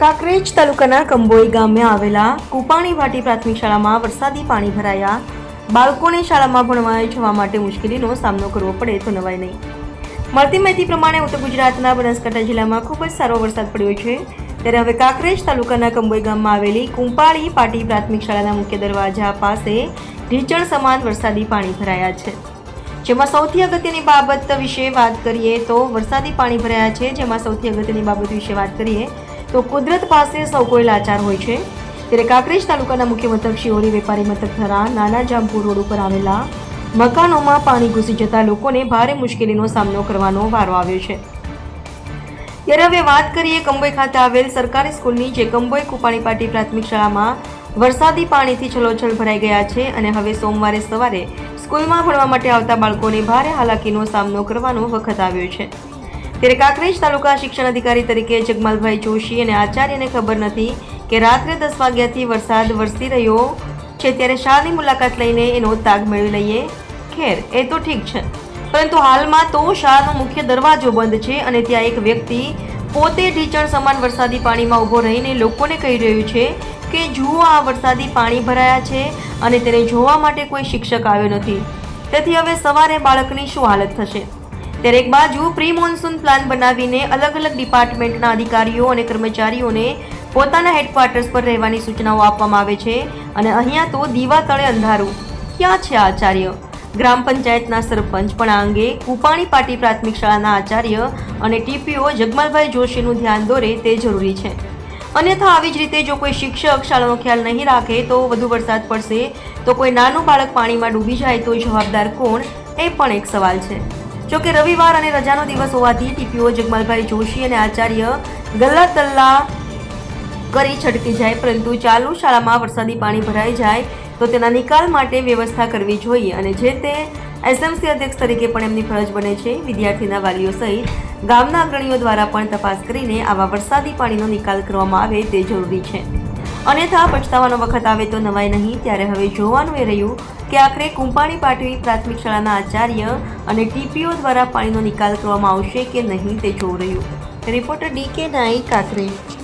કાંકરેજ તાલુકાના કંબોઈ ગામે આવેલા કુપાણી ભાટી પ્રાથમિક શાળામાં વરસાદી પાણી ભરાયા. બાળકોને શાળામાં ભણવા જવા માટે મુશ્કેલીનો સામનો કરવો પડે તો નવાય નહીં. મળતી માહિતી પ્રમાણે ઉત્તર ગુજરાતના બનાસકાંઠા જિલ્લામાં ખૂબ જ સારો વરસાદ પડ્યો છે. ત્યારે હવે કાંકરેજ તાલુકાના કંબોઈ ગામમાં આવેલી કુંપાળી પાટી પ્રાથમિક શાળાના મુખ્ય દરવાજા પાસે ઢીચણ સમાન વરસાદી પાણી ભરાયા છે. જેમાં સૌથી અગત્યની બાબત વિશે વાત કરીએ તો વરસાદી પાણી ભરાયા છે. જેમાં સૌથી અગત્યની બાબત વિશે વાત કરીએ તો કુદરત પાસે સૌ કોઈ લાચાર હોય છે. ત્યારે કાંકરેજ તાલુકાના મુખ્ય મથક શિહોરી વેપારી મથક થરા નાના જામપુર રોડ ઉપર આવેલા મકાનોમાં પાણી ઘૂસી જતા લોકોને ભારે મુશ્કેલીનો સામનો કરવાનો વારો આવ્યો છે. ત્યારે હવે વાત કરીએ કંબોઈ ખાતે આવેલ સરકારી સ્કૂલની, જે કંબોઈ કુપાણી પાટી પ્રાથમિક શાળામાં વરસાદી પાણીથી છલોછલ ભરાઈ ગયા છે અને હવે સોમવારે સવારે સ્કૂલમાં ભણવા માટે આવતા બાળકોને ભારે હાલાકીનો સામનો કરવાનો વખત આવ્યો છે. ત્યારે કાંકરેજ તાલુકા શિક્ષણ અધિકારી તરીકે જગમાલભાઈ જોશી અને આચાર્યને ખબર નથી કે રાત્રે દસ વાગ્યાથી વરસાદ વરસી રહ્યો છે ત્યારે શાળાની મુલાકાત લઈને એનો તાગ મેળવી લઈએ. ખેર, એ તો ઠીક છે. પરંતુ હાલમાં તો શાળાનો મુખ્ય દરવાજો બંધ છે અને ત્યાં એક વ્યક્તિ પોતે ઢીચણ સમાન વરસાદી પાણીમાં ઊભો રહીને લોકોને કહી રહ્યું છે કે, જુઓ, આ વરસાદી પાણી ભરાયા છે અને તેને જોવા માટે કોઈ શિક્ષક આવ્યો નથી. તેથી હવે સવારે બાળકની શું હાલત થશે? ત્યારે એક બાજુ પ્રી મોન્સૂન પ્લાન બનાવીને અલગ અલગ ડિપાર્ટમેન્ટના અધિકારીઓ અને કર્મચારીઓને પોતાના હેડક્વાર્ટર્સ પર રહેવાની સૂચનાઓ આપવામાં આવે છે અને અહીંયા તો દીવા તળે અંધારું. ક્યાં છે આચાર્ય? ગ્રામ પંચાયતના સરપંચ પણ આ અંગે કુપાણી પાટી પ્રાથમિક શાળાના આચાર્ય અને ટીપીઓ જગમાલભાઈ જોશીનું ધ્યાન દોરે તે જરૂરી છે. અન્યથા આવી જ રીતે જો કોઈ શિક્ષક શાળાનો ખ્યાલ નહીં રાખે તો વધુ વરસાદ પડશે, તો કોઈ નાનું બાળક પાણીમાં ડૂબી જાય તો જવાબદાર કોણ? એ પણ એક સવાલ છે. જો કે રવિવાર અને રજાનો દિવસ હોવાથી ટીપીઓ જગમાલભાઈ જોશી અને આચાર્ય ગલ્લા તલ્લા કરી છટકી જાય, પરંતુ ચાલુ શાળામાં વરસાદી પાણી ભરાઈ જાય તો તેના નિકાલ માટે વ્યવસ્થા કરવી જોઈએ. અને જે તે એસએમસી અધ્યક્ષ તરીકે પણ એમની ફરજ બને છે. વિદ્યાર્થીના વાલીઓ સહિત ગામના અગ્રણીઓ દ્વારા પણ તપાસ કરીને આવા વરસાદી પાણીનો નિકાલ કરવામાં આવે તે જરૂરી છે. અન્યથા પછતાવાનો વખત આવે તો નવાય નહીં, ત્યારે હવે જોવાનું એ રહ્યું કે આખરે કુંપાણી પાટવી પ્રાથમિક શાળાના આચાર્ય અને ટીપીઓ દ્વારા પાણીનો નિકાલ કરવામાં આવશે કે નહીં તે જોવું રહ્યું. રિપોર્ટર ડી કે નાઈ કાંકરેજ